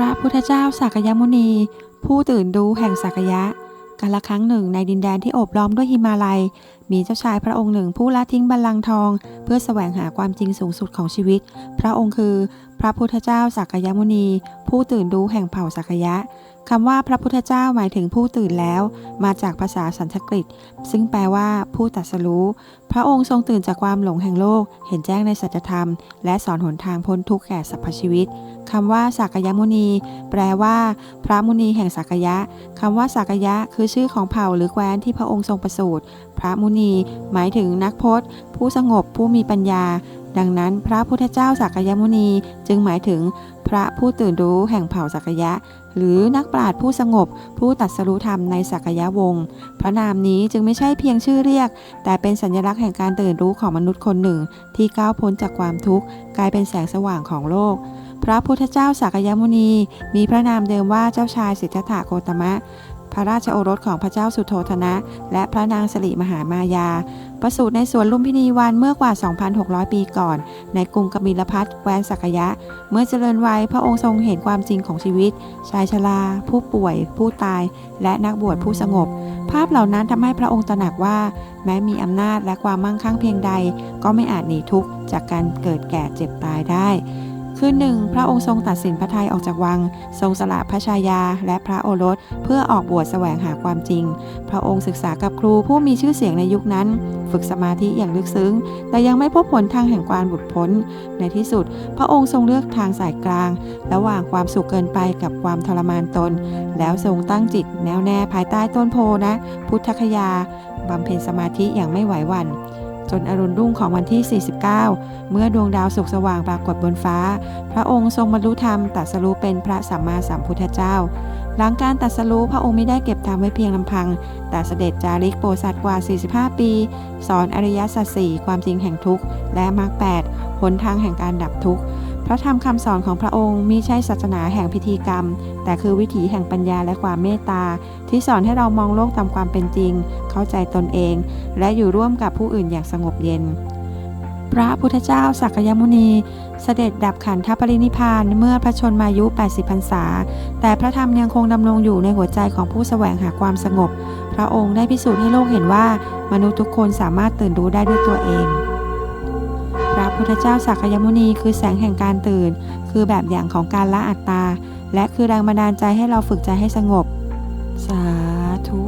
พระพุทธเจ้าสักยมุนี ผู้ตื่นรู้แห่งสักยะกาลครั้งหนึ่งในดินแดนที่โอบล้อมด้วยหิมาลัย มีเจ้าชายพระองค์หนึ่งผู้ละทิ้งบัลลังก์ทอง เพื่อแสวงหาความจริงสูงสุดของชีวิต พระองค์คือ พระพุทธเจ้าสักยมุนี ผู้ตื่นรู้แห่งเผ่าสักยะคำว่าพระพุทธเจ้าหมายถึงผู้ตื่นแล้ว มาจากภาษาสันสกฤต ซึ่งแปลว่าผู้ตรัสรู้ พระองค์ทรงตื่นจากความหลงแห่งโลก เห็นแจ้งในสัจธรรม และสอนหนทางพ้นทุกข์แก่สรรพชีวิต คำว่าสักยมุนี แปลว่า พระมุนีแห่งสักยะคำว่าสักยะ คือชื่อของเผ่าหรือแคว้นที่พระองค์ทรงประสูติพระมุนี หมายถึงนักพจน์ ผู้สงบผู้มีปัญญา ดังนั้นพระพุทธเจ้าสักยมุนีจึงหมายถึงพระผู้ตื่นรู้แห่งเผ่าสักยะ หรือนักปราชญ์ผู้สงบ ผู้ตัดสรู้ธรรมในสักยะวงศ์พระนามนี้จึงไม่ใช่เพียงชื่อเรียก แต่เป็นสัญลักษณ์แห่งการตื่นรู้ของมนุษย์คนหนึ่ง ที่ก้าวพ้นจากความทุกข์กลายเป็นแสงสว่างของโลก พระพุทธเจ้าสักยมุนี มีพระนามเดิมว่าเจ้าชายสิทธัตถะโคตมะ พระราชโอรสของพระเจ้าสุโธธนะ และพระนางสิริมหามายา ประสูติในสวนลุมพินีวันเมื่อกว่า 2,600 ปีก่อน ในกรุงกบิลพัทแคว้นสักยะ เมื่อเจริญวัยพระองค์ทรงเห็นความจริงของชีวิต ชายชรา ผู้ป่วย ผู้ตาย และนักบวชผู้สงบ ภาพเหล่านั้นทำให้พระองค์ตระหนักว่า แม้มีอำนาจและความมั่งคั่งเพียงใด ก็ไม่อาจหนีทุกข์จากการเกิดแก่เจ็บตายได้ คืนหนึ่ง พระองค์ทรงตัดสินพระทัยออกจากวัง ทรงสละพระชายาและพระโอรส เพื่อออกบวชแสวงหาความจริง พระองค์ศึกษากับครูผู้มีชื่อเสียงในยุคนั้น ฝึกสมาธิอย่างลึกซึ้ง แต่ยังไม่พบผลทางแห่งความหลุดพ้น ในที่สุด พระองค์ทรงเลือกทางสายกลาง ระหว่างความสุขเกินไปกับความทรมานตน แล้วทรงตั้งจิตแน่วแน่ภายใต้ต้นโพนะ พุทธคยาบำเพ็ญสมาธิอย่างไม่ไหวหวั่น จนอรุณรุ่งของวันที่ 49 เมื่อดวงดาวสุกสว่างปรากฏบนฟ้า พระองค์ทรงบรรลุธรรมตรัสรู้เป็นพระสัมมาสัมพุทธเจ้า หลังการตรัสรู้พระองค์ไม่ได้เก็บธรรมไว้เพียงลำพัง แต่เสด็จจาริกโปรดสัตว์กว่า 45 ปี สอนอริยสัจสี่ความจริงแห่งทุกข์ และมรรคแปดหนทางแห่งการดับทุกข์พระธรรมคำสอนของพระองค์มิใช่ศาสนาแห่งพิธีกรรม แต่คือวิถีแห่งปัญญาและความเมตตา ที่สอนให้เรามองโลกตามความเป็นจริง เข้าใจตนเอง และอยู่ร่วมกับผู้อื่นอย่างสงบเย็น พระพุทธเจ้าสักยมุนี เสด็จดับขันธปรินิพานเมื่อพระชนมายุ 80พรรษา แต่พระธรรมยังคงดำรงอยู่ในหัวใจของผู้แสวงหาความสงบ พระองค์ได้พิสูจน์ให้โลกเห็นว่า มนุษย์ทุกคนสามารถตื่นรู้ได้ด้วยตัวเองพระพุทธเจ้าสักยมุนีคือแสงแห่งการตื่น คือแบบอย่างของการละอัตตา และคือแรงบันดาลใจให้เราฝึกใจให้สงบ สาธุ